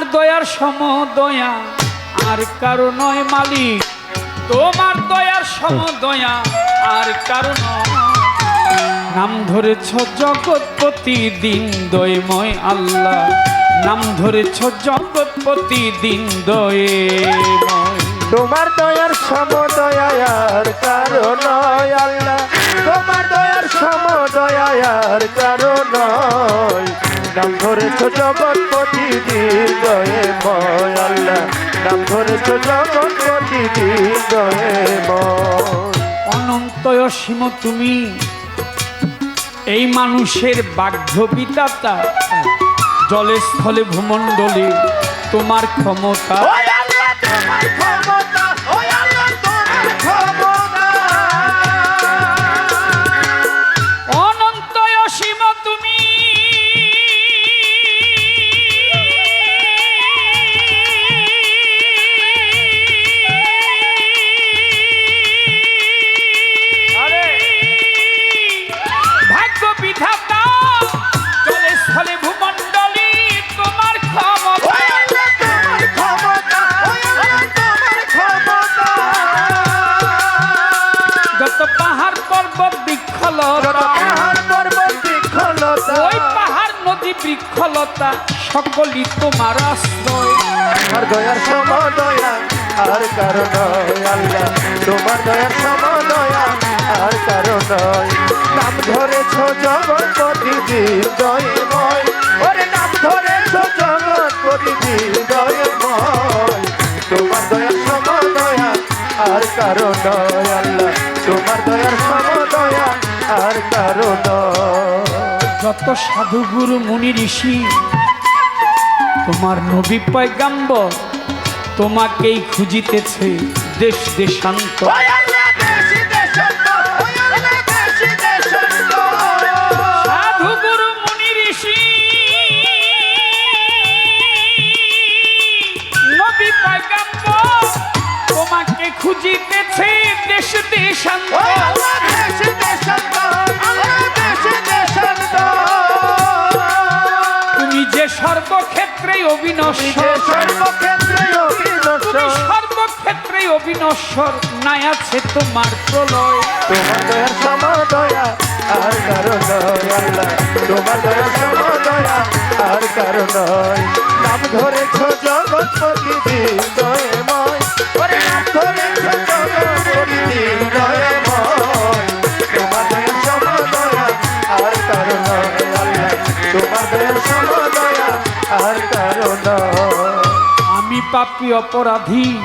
তোমার দয়ার সম দয়া আর কারও নয় মালিক। তোমার দয়ার সম দয়া আর কারও নাম ধরেছ জগৎপতি দিন দয়ময় আল্লাহ। নাম ধরেছ জগৎপতি দিন দয়ময়। তোমার দয়ার সমদয়ার কারণ আল্লাহ। তোমার দয়ার সমদয়ার কারণ নাম ধরেছ জগৎপতি হৃদয়ে ময় আল্লাহ। নাম ধরেছ জগৎপতি হৃদয়ে অনন্ত অসীম তুমি। এই মানুষের বাঘ্য বিতাতা জলে স্থলে ভূমণ্ডলে তোমার ক্ষমতা। বিধাতা জলে স্থলে ভূমণ্ডলে তোমার ক্ষমতা। যত পাহাড় পর্বত বৃক্ষলতা পাহাড় পর্বত বৃক্ষলতা। ওই পাহাড় নদী বৃক্ষলতা সকলই তোমার আশ্রয়। তোমার দয়ার সমদয়া আর কারণ আল্লাহ। তোমার দয়ার সমদয়া আর কারণ নাম ধরেছ জগৎপতি হৃদয়ময় ওরে নাম ধরেছ জগৎপতি হৃদয়ময় তোমার দয়ার সমদয়া আর কারণ আল্লাহ। তোমার দয়ার সমদয়া আর কারণ যত সাধু গুরু মুনি ঋষি তোমার নবী পয়গাম্বর তোমাকেই খুঁজিতেছে দেশ দেশান্ত। খুঁজিতেছে দেশ দেশান্ত ওই আল্লাহ দেশি দেশান্ত, আল্লাহ দেশি দেশান্ত। তুমি যে সর্বক্ষেত্রে অবিনশ্বর। সর্বক্ষেত্রে অবিনশ্বর, সর্বক্ষেত্রে অবিনশ্বর নাই আছে তোমার প্রলয়। তোমার দয়ার সমদয়া আর কারও নয় আল্লাহ। তোমার দয়ার সমদয়া আর কারও নাম ধরেছ জগৎপতি পাপি অপরাধী।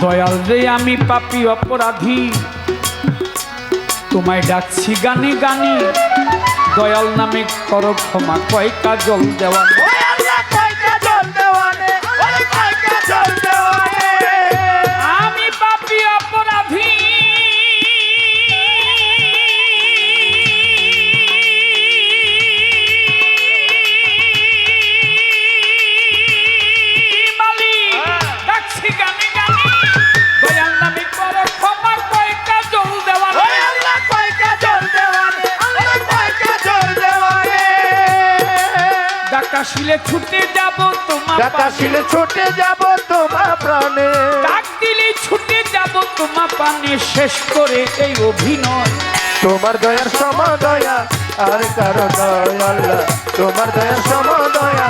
দয়াল রে, আমি পাপি অপরাধী। তোমায় ডাকছি গানে গানে। দয়াল নামে কর ক্ষমা, কয় কাজল দেওয়া। ডাকাশিলে ছুটে যাব তোমার ডাকাশিলে ছুটে যাব তোমার প্রাণে। ডাক দিলে ছুটে যাব তোমার পানে শেষ করে এই অভিনয়। তোমার দয়ার সমদয়া আর কারও নয় আল্লাহ। তোমার দয়ার সমদয়া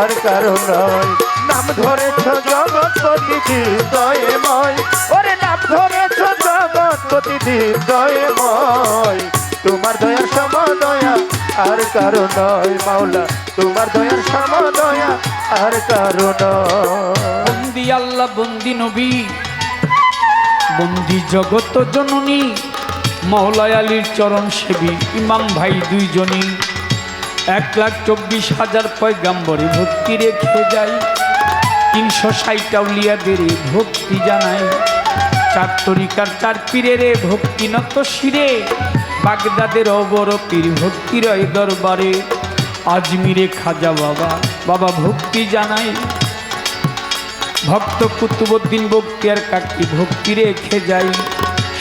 আর কারও নয়। নাম ধরেছ জগৎপতি হৃদয়ময় ওরে নাম ধরেছ জগৎপতি হৃদয়ময় তোমার দয়ার সমদয়া আর কারও নয় মাওলা, তোমার দয়ার সমদয়া আর কারও বন্দি আল্লাহ, বন্দি নবী, বন্দি জগত জননী মৌলায় আলীর চরণ সেবী, ইমাম ভাই দুইজনই। এক লাখ চব্বিশ হাজার পয়গাম্বরে ভক্তি রেখে যাই, তিনশো ষাটটা উলিয়াদের ভক্তি জানাই। চার তরিকার চার পীরের ভক্তি নত শিরে বাগদাদের অবর পীর ভক্তির দরবারে। আজমিরে খাজা বাবা বাবা ভক্তি জানাই। ভক্ত কুতুবুদ্দিন বক্তিয়ার কাকি ভক্তি রেখে যাই।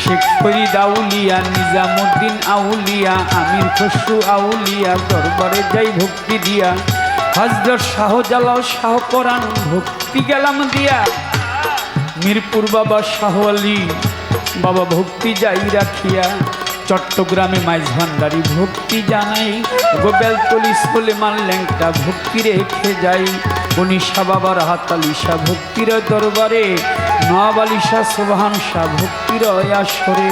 শেখ ফরিদ আউলিয়া, নিজামুদ্দিন আউলিয়া, আমির খসরু আউলিয়া দরবারে যাই ভক্তি দিয়া। হজরত শাহ জালাও শাহ করান ভক্তি গেলাম দিয়া। মিরপুর বাবা শাহ আলী, বাবা ভক্তি যাই রাখিয়া। চট্টগ্রামে মাইজ ভান্ডারি ভক্তি জানাই। গোবেলতলি সোলেমান ল্যাংটা ভক্তি রেখে যাই। গনিশা বাবার হাতালিশা ভক্তির দরবারে। নওয়াব আলিশা সোবাহান শাহ ভক্তির আসরে।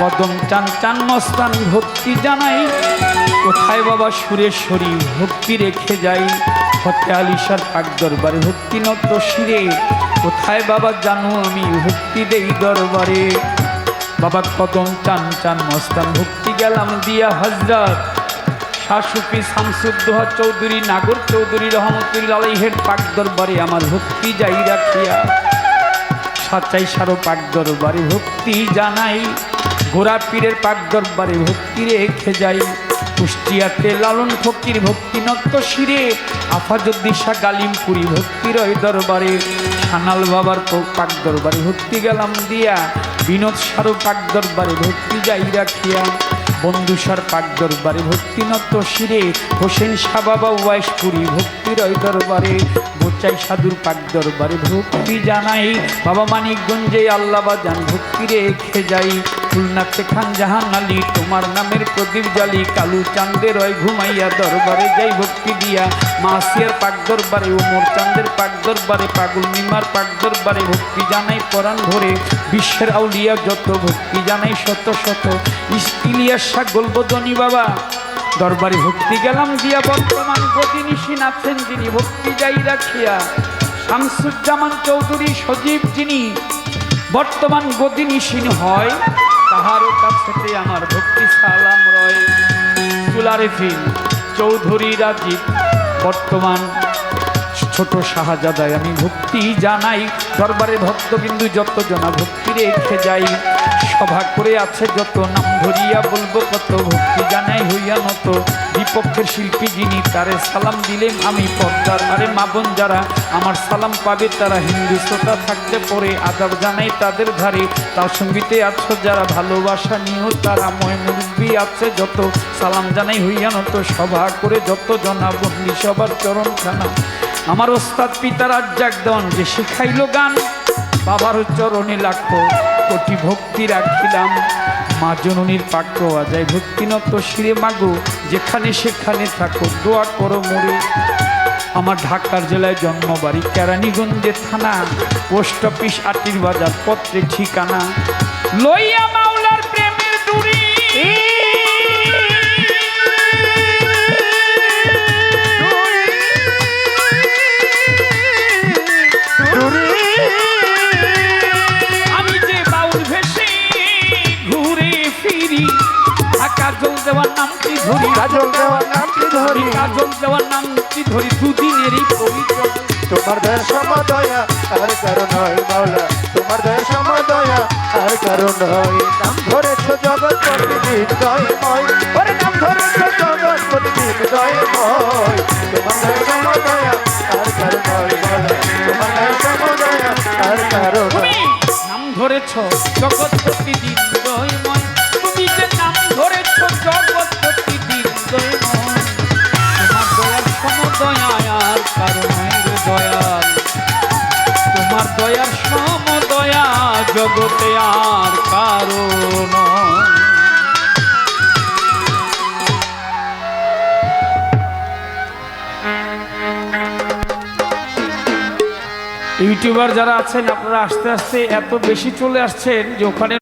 কদম চান চান মস্তান ভক্তি জানাই। কোথায় বাবা সুরেশ্বরী? ভক্তি রেখে যাই। ফতে আলিশার পাক দরবারে ভক্তি নত শিরে। কোথায় বাবা জানো আমি? ভক্তি দেই দরবারে। বাবা কদম চান চান মস্তান ভক্তি গেলাম দিয়া হজরত। শাসুকি শামসুদ্দোহা চৌধুরী, নাগর চৌধুরী রহমতুল্লাহ আলাইহের পাক দরবারে আমার ভক্তি যাই রাখিয়া। সাচাই সারো পাক দরবারে ভক্তি জানাই গোড়া পীরের পাক দরবারে ভক্তি রেখে যাই। কুষ্টিয়াতে লালন ফকির ভক্তি নত্য শিরে, আফাজুদ্দিশা গালিমপুরি ভক্তির ওই দরবারে। সানাল বাবার পাক দরবারে ভক্তি গেলাম দিয়া বিনোদ সারু পাক দরবারে ভক্তি যাই রাখিয়া। বন্ধুসার পাক দরবারে ভক্তি নত শিরে। হোসেন শাহ বাবা ওয়াইশপুরি ভক্তি রয় দরবারে। বোচাই সাধুর পাক দরবারে ভক্তি জানাই। বাবা মানিকগঞ্জে আল্লাহ বাজান ভক্তি রেখে যাই। খুলনাতে খান জাহান আলী। তোমার নামের প্রদীপ জালি কালু চাঁদের রয় ঘুমাইয়া দরবারে যাই ভক্তি দিয়া। মাসিয়ার পাক দরবারে, ওমর চাঁদের পাক দরবারে, পাগল মিমার পাক দরবারে ভক্তি জানাই পরাণ ভরে। বিশ্বের আউলিয়া যত, ভক্তি জানাই শত শত। ইস্তিলিয়ার শাহ গোলবদনী বাবা, দরবারে ভক্তি গেলাম দিয়া বর্তমান গতিনিশীন আছেন যিনি ভক্তি যাই রাখিয়া। শামসুজ্জামান চৌধুরী সজীব যিনি বর্তমান গদিনিসীন হয় কাছে আমার ভক্তি সালাম রয়। তুলারেফি চৌধুরী রাজি বর্তমান ছোট শাহজাদায় আমি ভক্তি জানাই। দরবারে ভক্তবিন্দু যত জনা ভক্তি রেখে যাই। সভা করে আছে যত, নাম ধরিয়া বলব কত, ভক্তি জানাই হইয়া নত। বিপক্ষের শিল্পী যিনি, তারে সালাম দিলেন আমি পর্দার আরে মাবন যারা আমার সালাম পাবে, তারা হিন্দু শ্রোতা থাকতে পরে আদাব জানাই তাদের ধারে তার সঙ্গীতে আছো যারা ভালোবাসা নিয়েও তারা ময় মুরব্বী আছে যত। সালাম জানাই হইয়া নত সভা করে যত জনা বন্দি সবার চরণখানা আমার ওস্তাদ পিতার আজ্জাক দেওয়ান যে শিখাইল গান। বাবার চরণে লাখো কোটি ভক্তি রাখিলাম। মা জননীর পাক্য আজায় ভক্তিনত শিরে মাগো, যেখানে সেখানে থাকো, দোয়া করো মোরে। আমার ঢাকার জেলায় জন্ম জন্মবাড়ি কেরানীগঞ্জে থানা, পোস্ট অফিস আটির বাজার পত্রে ঠিকানা। লইয়া মাওলার প্রেমের ডুরি কাজল দেওয়ার নামটি ধরি। কাজল দেওয়ার নামটি ধরি। কাজল দেওয়ার নামটি ধরি। দুদিনেরই পরিচয় তোমার দয়া সমদয়া আর কারণ নয় মাওলা। তোমার দয়া সমদয়া আর কারণ নয় নাম ধরেছ জগৎ প্রতিদিন দয়ময় ওরে নাম ধরেছ জগৎ প্রতিদিন দয়ময় তোমার দয়া সমদয়া আর কারণ নয় মাওলা। তোমার দয়া সমদয়া আর কারণ নাম ধরেছ জগৎ প্রতিদিন তোমার দয়ার সমদয়া, জগতে আর কারণ ইউটিউবার যারা আছেন, আপনারা আস্তে আস্তে এত বেশি চলে আসছেন যে ওখানে